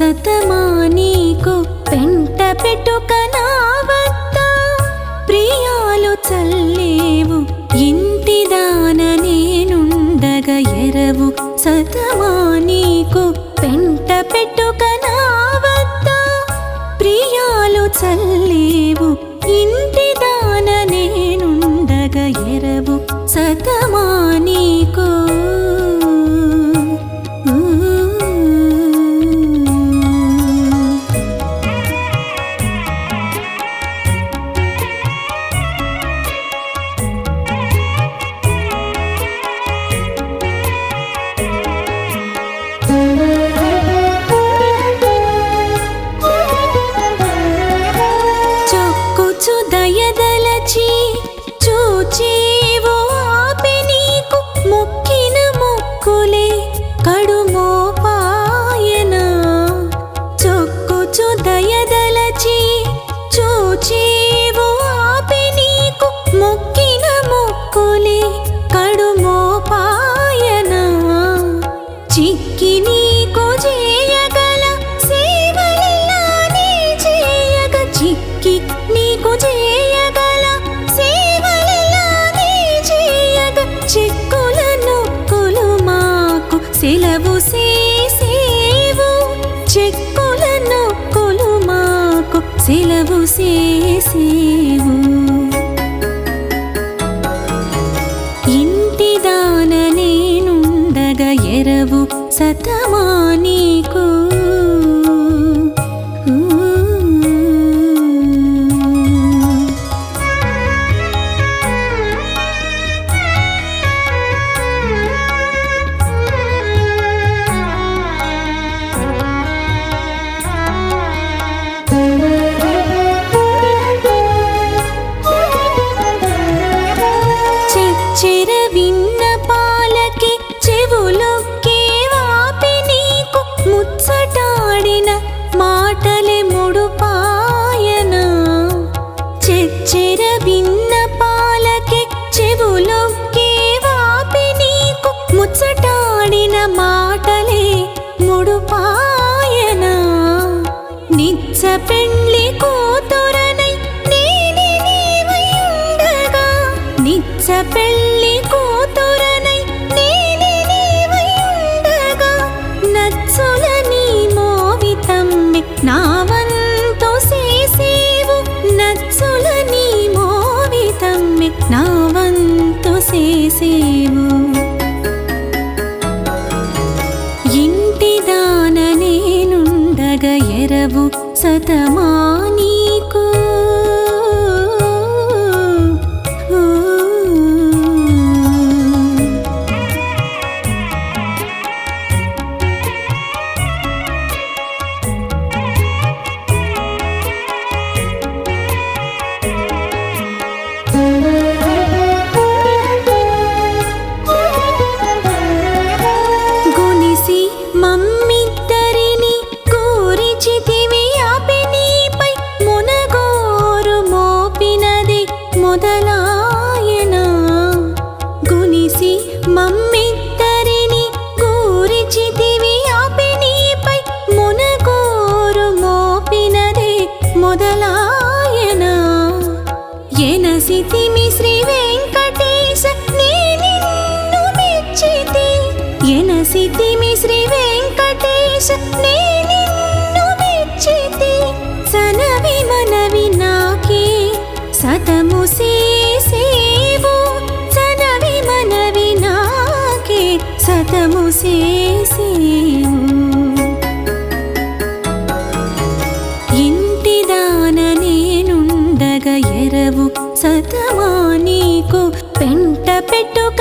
సతమా నీకు పెంట పెట్టుక నా వద్ద ప్రియాలు చల్లేవు ఇంటిదాన నేనుండగ ఎరవు. సతమా నీకు పెంట పెట్టుక నా వద్ద ప్రియాలు చల్లేవు ఇంటిదాన నేనుండగ ఎరవు. సత చూచు దయదలచి చూచేవో ఆపి నీకు మొక్కిన మొక్కులే కడుమోపాయన. చిక్కి నీకు చేయగల సేవలిలా నీ చేయగ. చిక్కి నీకు చేయగల సేవలిలా నీ చేయగ. చిక్కుల నొక్కులు మాకు సెలవు సే మాకు సెలవు సేసేవు ఇంటిదాన నేనుండగ ఎరవు సతమా నీకు పాలకి చెవులొక్కే వాపి నీకు ముచ్చటాడిన మాటలే ముడుపాయన. నిచ్చ పెండ్లి కూతురనై నేనే నీవై నిచ్చ పెళ్ళి చేసేవు. ఇంటిదాన నేనుండగ ఎరవు సతమానీ మమ్మిద్దరిని కూరిచితివి ఆపి మునగోరు మోపినది మొదలాయన. ఎనసితిమి శ్రీ వెంకటేశ నీ నిన్ను మెచ్చితి. ఎనసితిమి శ్రీ వెంకటేశ నీ నిన్ను మెచ్చితి. సనవి మనవి నాకే సతము సేసేవు సతమా నీకు పెంట పెట్టుక